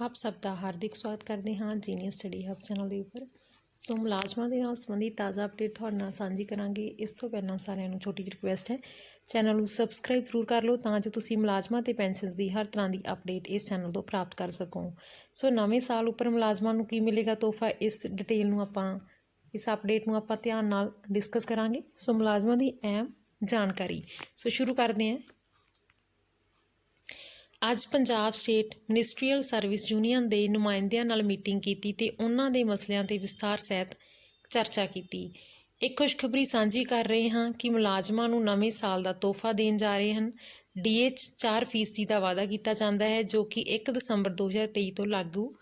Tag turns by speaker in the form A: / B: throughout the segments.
A: ਆਪ ਸਭ ਦਾ ਹਾਰਦਿਕ ਸਵਾਗਤ ਕਰਦੇ ਹਾਂ ਜੀਨੀਅਸ ਸਟੱਡੀ ਹਬ ਚੈਨਲ ਦੇ ਉੱਪਰ। ਸੋ ਮੁਲਾਜ਼ਮਾਂ ਦੇ ਨਾਲ ਸੰਬੰਧਿਤ ਤਾਜ਼ਾ ਅਪਡੇਟ ਤੁਹਾਡੇ ਨਾਲ ਸਾਂਝੀ ਕਰਾਂਗੇ। ਇਸ ਤੋਂ ਪਹਿਲਾਂ ਸਾਰਿਆਂ ਨੂੰ ਛੋਟੀ ਜਿਹੀ ਰਿਕੁਐਸਟ ਹੈ, ਚੈਨਲ ਨੂੰ ਸਬਸਕ੍ਰਾਈਬ ਜ਼ਰੂਰ ਕਰ ਲਓ ਤਾਂ ਜੋ ਤੁਸੀਂ ਮੁਲਾਜ਼ਮਾਂ ਤੇ ਪੈਨਸ਼ਨਸ ਦੀ ਹਰ ਤਰ੍ਹਾਂ ਦੀ ਅਪਡੇਟ ਇਸ ਚੈਨਲ ਤੋਂ ਪ੍ਰਾਪਤ ਕਰ ਸਕੋ। ਸੋ ਨਵੇਂ ਸਾਲ ਉੱਪਰ ਮੁਲਾਜ਼ਮਾਂ ਨੂੰ ਕੀ ਮਿਲੇਗਾ ਤੋਹਫਾ, ਇਸ ਡਿਟੇਲ ਨੂੰ ਆਪਾਂ, ਇਸ ਅਪਡੇਟ ਨੂੰ ਆਪਾਂ ਧਿਆਨ ਨਾਲ ਡਿਸਕਸ ਕਰਾਂਗੇ। ਸੋ ਮੁਲਾਜ਼ਮਾਂ ਦੀ ਅਹਿਮ ਜਾਣਕਾਰੀ। ਸੋ ਸ਼ੁਰੂ ਕਰਦੇ ਹਾਂ। ਅੱਜ Punjab state ministerial service union ਦੇ ਨੁਮਾਇੰਦਿਆਂ ਨਾਲ ਮੀਟਿੰਗ ਕੀਤੀ ਤੇ ਉਹਨਾਂ ਦੇ ਮਸਲਿਆਂ ਤੇ ਵਿਸਥਾਰ ਸਹਿਤ ਚਰਚਾ ਕੀਤੀ। ਇੱਕ ਖੁਸ਼ਖਬਰੀ ਸਾਂਝੀ ਕਰ ਰਹੇ ਹਾਂ ਕਿ ਮੁਲਾਜ਼ਮਾਂ ਨੂੰ ਨਵੇਂ ਸਾਲ ਦਾ ਤੋਹਫਾ ਦੇਣ ਜਾ ਰਹੇ ਹਨ। ਡੀਏਚ 4% ਦਾ ਵਾਅਦਾ ਕੀਤਾ ਜਾਂਦਾ ਹੈ, ਜੋ ਕਿ 1 ਦਸੰਬਰ 2023 ਤੋਂ ਲਾਗੂ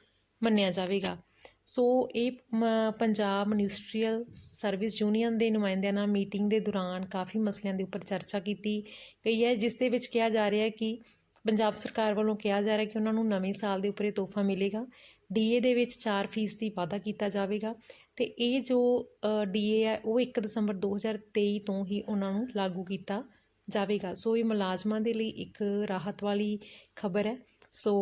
A: ਮੰਨਿਆ ਜਾਵੇਗਾ। ਸੋ ਇਹ ਮ- ਪੰਜਾਬ ਮਿਨਿਸਟਰੀਅਲ ਸਰਵਿਸ ਯੂਨੀਅਨ ਦੇ ਨੁਮਾਇੰਦਿਆਂ ਨਾਲ ਮੀਟਿੰਗ ਦੇ ਦੌਰਾਨ ਕਾਫੀ ਮਸਲਿਆਂ ਦੇ ਉੱਪਰ ਚਰਚਾ ਕੀਤੀ ਗਈ ਹੈ, ਜਿਸ ਦੇ ਵਿੱਚ ਕਿਹਾ ਜਾ ਰਿਹਾ ਹੈ ਕਿ ਪੰਜਾਬ ਸਰਕਾਰ ਵੱਲੋਂ ਕਿਹਾ ਜਾ ਰਿਹਾ ਕਿ ਉਹਨਾਂ ਨੂੰ ਨਵੇਂ ਸਾਲ ਦੇ ਉੱਪਰ ਇਹ ਤੋਹਫਾ ਮਿਲੇਗਾ। ਡੀਏ ਦੇ ਵਿੱਚ 4 ਫੀਸਦੀ ਵਾਧਾ ਕੀਤਾ ਜਾਵੇਗਾ ਤੇ ਇਹ ਜੋ ਡੀਏ ਹੈ, ਉਹ 1 ਦਸੰਬਰ 2023 ਤੋਂ ਹੀ ਉਹਨਾਂ ਨੂੰ ਲਾਗੂ ਕੀਤਾ ਜਾਵੇਗਾ। ਸੋ ਇਹ ਮੁਲਾਜ਼ਮਾਂ ਦੇ ਲਈ ਇੱਕ ਰਾਹਤ ਵਾਲੀ ਖਬਰ ਹੈ। So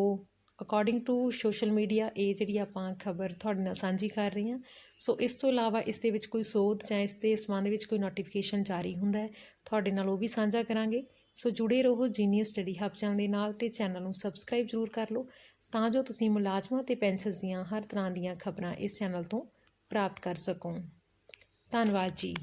A: according to social media ਇਹ ਜਿਹੜੀ ਆਪਾਂ ਖਬਰ ਤੁਹਾਡੇ ਨਾਲ ਸਾਂਝੀ ਕਰ ਰਹੀ ਹਾਂ। ਸੋ ਇਸ ਤੋਂ ਇਲਾਵਾ ਇਸ ਦੇ ਵਿੱਚ ਕੋਈ ਸੋਧ ਜਾਂ ਇਸ ਦੇ ਸੰਬੰਧ ਵਿੱਚ ਕੋਈ ਨੋਟੀਫਿਕੇਸ਼ਨ ਜਾਰੀ ਹੁੰਦਾ ਹੈ, ਤੁਹਾਡੇ ਨਾਲ ਉਹ ਵੀ ਸਾਂਝਾ ਕਰਾਂਗੇ। ਸੋ ਜੁੜੇ ਰਹੋ ਜੀਨੀਅਸ ਸਟੱਡੀ ਹੱਬ ਚੈਨਲ ਦੇ ਨਾਲ ਤੇ ਚੈਨਲ ਨੂੰ ਸਬਸਕ੍ਰਾਈਬ ਜ਼ਰੂਰ ਕਰ ਲਓ, ਤਾਂ ਜੋ ਤੁਸੀਂ ਮੁਲਾਜ਼ਮਾਂ ਤੇ ਪੈਨਸ਼ਨਸ ਦੀਆਂ ਹਰ ਤਰ੍ਹਾਂ ਦੀਆਂ ਖਬਰਾਂ ਇਸ ਚੈਨਲ ਤੋਂ ਪ੍ਰਾਪਤ ਕਰ ਸਕੋ। ਧੰਨਵਾਦ ਜੀ।